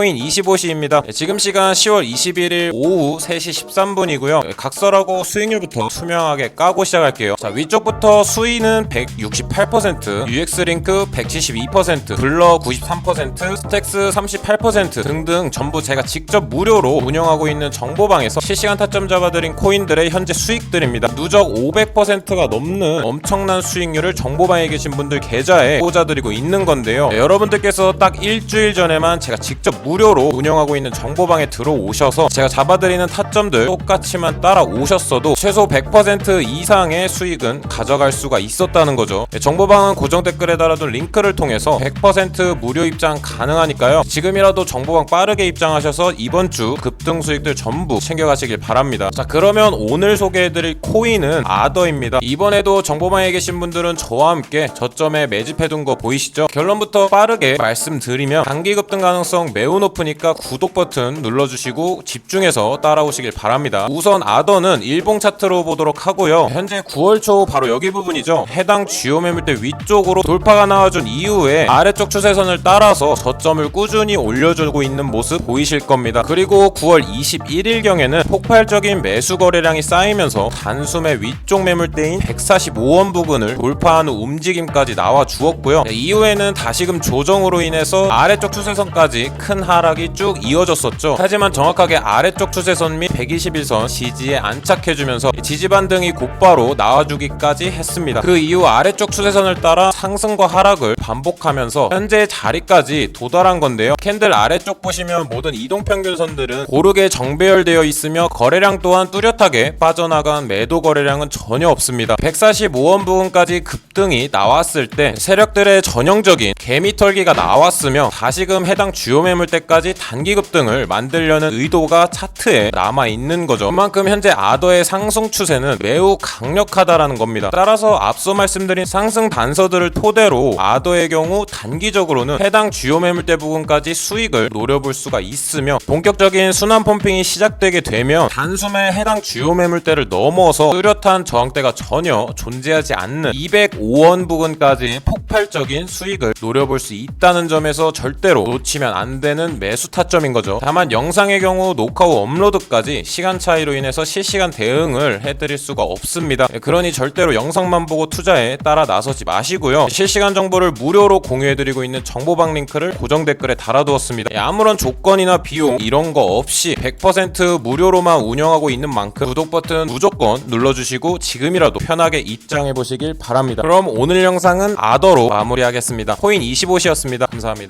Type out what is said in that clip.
코인 25시입니다. 지금 시간 10월 21일 오후 3시 13분이고요. 각설하고 수익률부터 투명하게 까고 시작할게요. 자, 위쪽부터 수위는 168%, UX 링크 172%, 블러 93%, 스택스 38% 등등 전부 제가 직접 무료로 운영하고 있는 정보방에서 실시간 타점 잡아드린 코인들의 현재 수익들입니다. 누적 500%가 넘는 엄청난 수익률을 정보방에 계신 분들 계좌에 꽂아드리고 있는 건데요. 네, 여러분들께서 딱 일주일 전에만 제가 직접 무료 로 운영하고 있는 정보방에 들어오셔서 제가 잡아드리는 타점들 똑같이만 따라오셨어도 최소 100% 이상의 수익은 가져갈 수가 있었다는 거죠. 네, 정보방은 고정 댓글에 달아둔 링크를 통해서 100% 무료 입장 가능하니까요. 지금이라도 정보방 빠르게 입장하셔서 이번 주 급등 수익들 전부 챙겨가시길 바랍니다. 자 그러면 오늘 소개해드릴 코인은 아더입니다. 이번에도 정보방에 계신 분들은 저와 함께 저점에 매집해둔 거 보이시죠? 결론부터 빠르게 말씀드리면 단기 급등 가능성 매우 높으니까 구독 버튼 눌러주시고 집중해서 따라오시길 바랍니다. 우선 아더는 일봉 차트로 보도록 하고요. 현재 9월 초 바로 여기 부분이죠. 해당 주요 매물대 위쪽으로 돌파가 나와준 이후에 아래쪽 추세선을 따라서 저점을 꾸준히 올려주고 있는 모습 보이실 겁니다. 그리고 9월 21일경에는 폭발적인 매수 거래량이 쌓이면서 단숨에 위쪽 매물대인 145원 부근을 돌파하는 움직임까지 나와 주었고요. 네, 이후에는 다시금 조정으로 인해서 아래쪽 추세선까지 큰 하락이 쭉 이어졌었죠. 하지만 정확하게 아래쪽 추세선 및 121선 지지에 안착해주면서 지지 반등이 곧바로 나와주기까지 했습니다. 그 이후 아래쪽 추세선을 따라 상승과 하락을 반복하면서 현재 자리까지 도달한 건데요. 캔들 아래쪽 보시면 모든 이동 평균선들은 고르게 정배열되어 있으며 거래량 또한 뚜렷하게 빠져나간 매도 거래량은 전혀 없습니다. 145원 부근까지 급등이 나왔을 때 세력들의 전형적인 개미털기가 나왔으며 다시금 해당 주요 매물 대까지 단기 급 등을 만들려는 의도가 차트에 남아 있는 거죠. 그만큼 현재 아더의 상승 추세는 매우 강력하다라는 겁니다. 따라서 앞서 말씀드린 상승 단서들을 토대로 아더의 경우 단기적으로는 해당 주요 매물대 부분까지 수익을 노려볼 수가 있으며 본격적인 순환 펌핑이 시작되게 되면 단숨에 해당 주요 매물대를 넘어서 뚜렷한 저항대가 전혀 존재하지 않는 205원 부근까지 폭발적인 수익을 노려볼 수 있다는 점에서 절대로 놓치면 안 되는 매수 타점인 거죠. 다만 영상의 경우 녹화 후 업로드까지 시간 차이로 인해서 실시간 대응을 해드릴 수가 없습니다. 예, 그러니 절대로 영상만 보고 투자에 따라 나서지 마시고요. 실시간 정보를 무료로 공유해드리고 있는 정보방 링크를 고정 댓글에 달아두었습니다. 예, 아무런 조건이나 비용 이런 거 없이 100% 무료로만 운영하고 있는 만큼 구독 버튼 무조건 눌러주시고 지금이라도 편하게 입장해 보시길 바랍니다. 그럼 오늘 영상은 아더로 마무리하겠습니다. 코인 25시였습니다. 감사합니다.